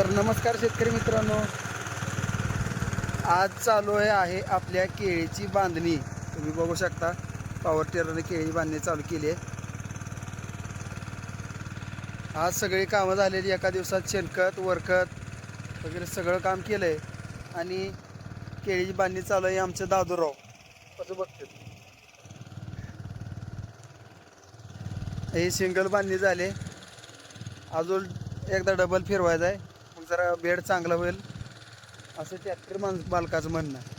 तर नमस्कार शेतकरी मित्रांनो. आज चालू आहे आहे आपल्या केळीची बांधणी. तुम्ही बघू शकता पॉवर टेरने केळी बांधणी चालू केली आहे. आज सगळी कामं झालेली एका दिवसात शेणखत वरखत वगैरे सगळं काम केलं आहे आणि केळीची बांधणी चालू आहे आमचं दादूराव. असं बघते? हे सिंगल बांधणी झाले. अजून एकदा डबल फिरवायचं आहे. जरा बेड चांगला होईल असं ट्रॅक्टर माणूस मालकाचं म्हणणं आहे.